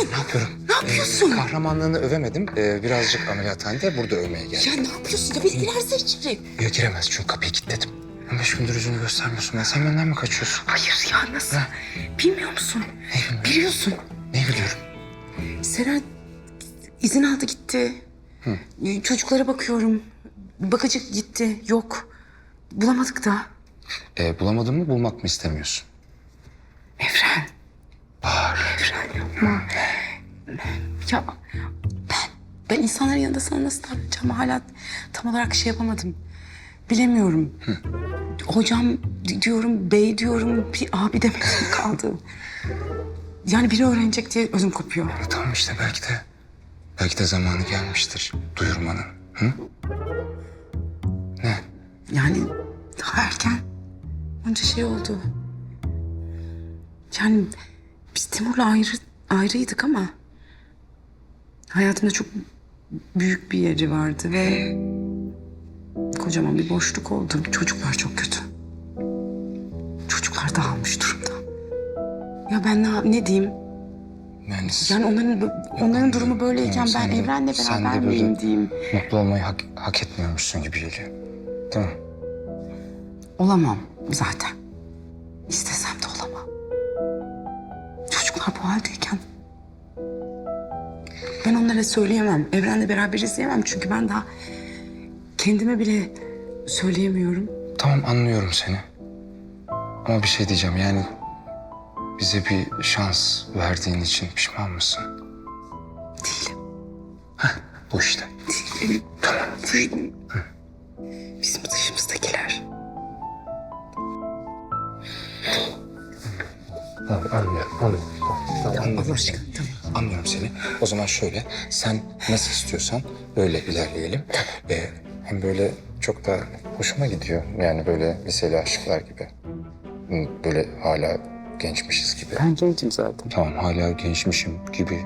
yapıyorsun? Ne yapıyorum? Ne yapıyorsun? Ee, kahramanlığını övemedim. Ee, birazcık ameliyathanede burada övmeye geldim. Ya ne yapıyorsun? Ya biri girerse içeri. Ya giremez çünkü kapıyı kilitledim. 15 gündür yüzünü göstermiyorsun. Ben sen benden mi kaçıyorsun? Hayır ya nasıl? Bilmiyor musun? Ne bilmiyorum. Biliyorsun. Ne biliyorum? Seren izin aldı gitti. Ee, Çocuklara bakıyorum. Bakıcı gitti. Yok. Bulamadık da. Ee, bulamadın mı bulmak mı istemiyorsun? Evren. Yapma. Ya ben, ben insanların yanında sana nasıl davranacağımı hala tam olarak şey yapamadım. Bilemiyorum. Hocam di- diyorum, bey diyorum, bir abi demek kaldı. Yani biri öğrenecek diye özüm kopuyor. Tamam işte belki de... Belki de zamanı gelmiştir duyurmanın. Hı? Ne? Yani daha erken. Onca şey oldu. Yani biz Timur'la ayrı, ayrıydık ama... ...hayatımda çok büyük bir yeri vardı ve... ...kocaman bir boşluk oldu. Çocuklar çok kötü. Çocuklar dağılmış durumda. Ya ben ne, ne diyeyim? Yani, Yani onların onların durumu böyleyken Tamam, ben de- Evren'le de beraber böyle- miyim diyeyim? mutlu olmayı hak, hak etmiyormuşsun gibi geliyor. Değil mi? Olamam zaten. İstesem de olamam. Çocuklar bu haldeyken... Ben onlara söyleyemem. Evrenle beraber izleyemem. Çünkü ben daha kendime bile söyleyemiyorum. Tamam anlıyorum seni. Ama bir şey diyeceğim yani bize bir şans verdiğin için pişman mısın? Değilim. Bu işte. Değilim. Değilim. Bizim Tamam anlıyorum. Anlıyorum. Tamam, anladım Allah seni. aşkına. Anlıyorum seni. O zaman şöyle sen nasıl istiyorsan öyle ilerleyelim. Ee, hem böyle çok da hoşuma gidiyor. Yani böyle liseli aşıklar gibi. Böyle hala gençmişiz gibi. Ben gencim zaten. Tamam hala gençmişim gibi.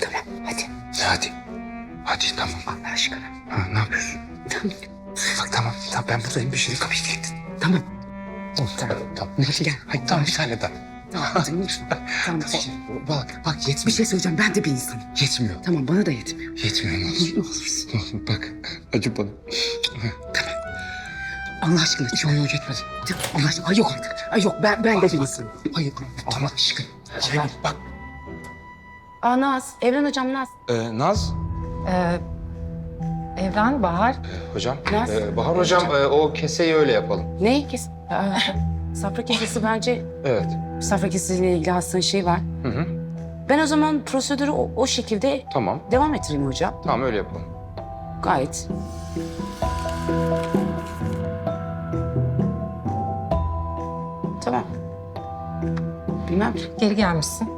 Tamam hadi. Hadi. Hadi tamam. Allah aşkına. Ha, ne yapıyorsun? Tamam. Bak tamam. Tamam ben buradayım bir şey kapıyı kilitledin. Tamam. Tamam. Tamam. Hadi gel. Hayır tamam bir tane daha. Tamam lütfen. Tamam. Bak, bak Bir yetmiyor. şey söyleyeceğim. Ben de bir insanım. Yetmiyor. Tamam bana da yetmiyor. Yetmiyor ne olur. Ne olursun. Ne olur, Bak acı bana. Allah aşkına. Yok yok yetmedi. Allah aşkına. Ay yok artık. Ay yok ben, ben de bir insanım. Hayır tamam aşkım. Hayır, bak. Aa Naz, Evren hocam Naz. Ee, Naz. Ee, Evren, Bahar. Ee, hocam. Naz. Ee, Bahar hocam e, o keseyi öyle yapalım. Ne? Kes. Aa, safra kesesi bence Evet. safra kesesiyle ilgili hastanın şeyi var. Hı hı. Ben o zaman prosedürü o, o şekilde Tamam. devam ettireyim hocam. Tamam öyle yapalım. Gayet. Tamam. Bilmem. Geri gelmişsin.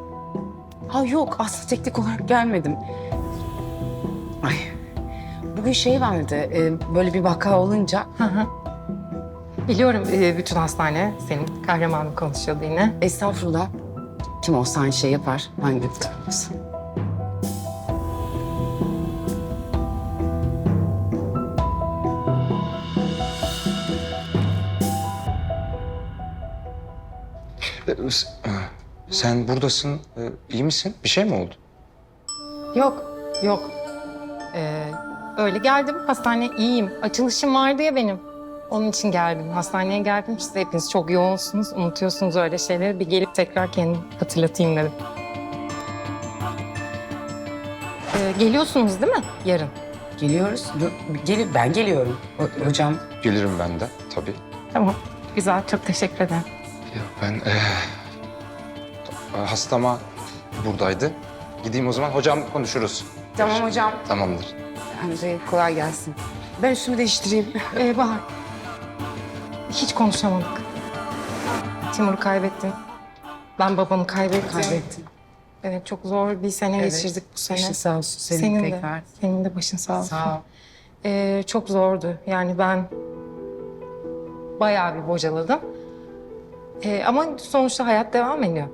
Ha yok aslında teknik olarak gelmedim. Ay. Bugün şey vardı e, böyle bir vaka olunca Hı hı. Biliyorum e, bütün hastane senin kahramanın konuşuyordu yine. estağfurullah kim olsa aynı şey yapar. Hangi. Ee, s- e, sen buradasın. Ee, iyi misin? Bir şey mi oldu? Yok, yok. Ee, öyle geldim. Hastane iyiyim. Açılışım vardı ya benim. Onun için geldim. Hastaneye geldim. Siz hepiniz çok yoğunsunuz. Unutuyorsunuz öyle şeyleri. Bir gelip tekrar kendim hatırlatayım dedim. Ee, geliyorsunuz değil mi yarın? Geliyoruz. Yo- Gelir, ben geliyorum. Ho- hocam Gelirim ben de tabii. Tamam. Güzel. Çok teşekkür ederim. Ya ben e, hastama buradaydı. Gideyim o zaman. Hocam konuşuruz. Tamam hocam. Tamamdır. Bence kolay gelsin. Ben üstümü değiştireyim. Ee, Bahar. Hiç konuşamadık. Timur'u kaybettin. Ben babamı kaybettim. Kaybettim. Evet çok zor bir sene Evet. geçirdik bu sene. Başın sağ olsun senin, Senin de. tekrar. Senin de başın sağ olsun. Sağ ol. Ee, çok zordu. Yani ben bayağı bir bocaladım. Ee, ama sonuçta hayat devam ediyor.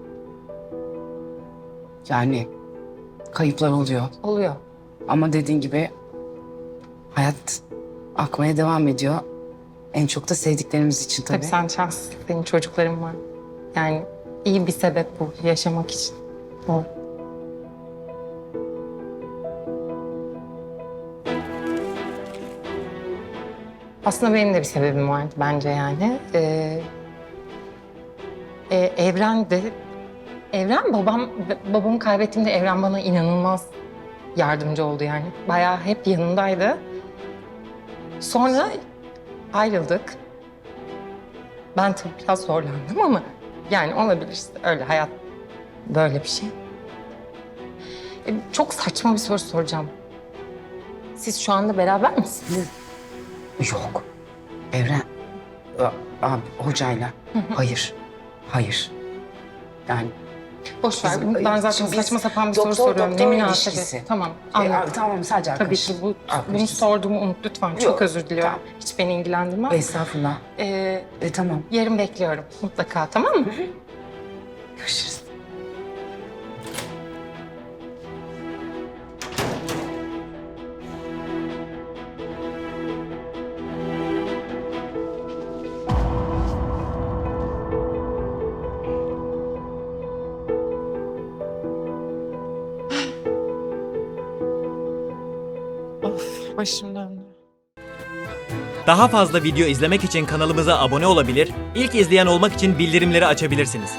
Yani kayıplar oluyor. Oluyor. Ama dediğin gibi hayat akmaya devam ediyor. En çok da sevdiklerimiz için tabii. Tabii sen şanslısın. Senin çocukların var. Yani iyi bir sebep bu yaşamak için. O. Aslında benim de bir sebebim vardı bence yani. Ee, e, Evren de... Evren babam, babamı kaybettiğimde Evren bana inanılmaz yardımcı oldu yani. Bayağı hep yanındaydı. Sonra ayrıldık. Ben tabii biraz zorlandım ama yani olabilir işte öyle hayat böyle bir şey. E, Çok saçma bir soru soracağım. Siz şu anda beraber misiniz? Yok. Evren. A- Abi hocayla. Hayır. Hayır. Yani Boş ver. Bizim- Ben zaten Şimdi biz saçma sapan bir soru doktor- soruyorum. doktor Ne ilişkisi. münasebet. Tamam. e, Anladım. abi, tamam sadece Tabii arkadaş. ki bu, bunu Arkadaşız. sorduğumu unut lütfen. Çok özür diliyorum. tamam. Hiç beni ilgilendirmez. Estağfurullah. Ee, E, tamam. yarın bekliyorum mutlaka tamam mı? Görüşürüz. Başım döndü. Daha fazla video izlemek için kanalımıza abone olabilir, ilk izleyen olmak için bildirimleri açabilirsiniz.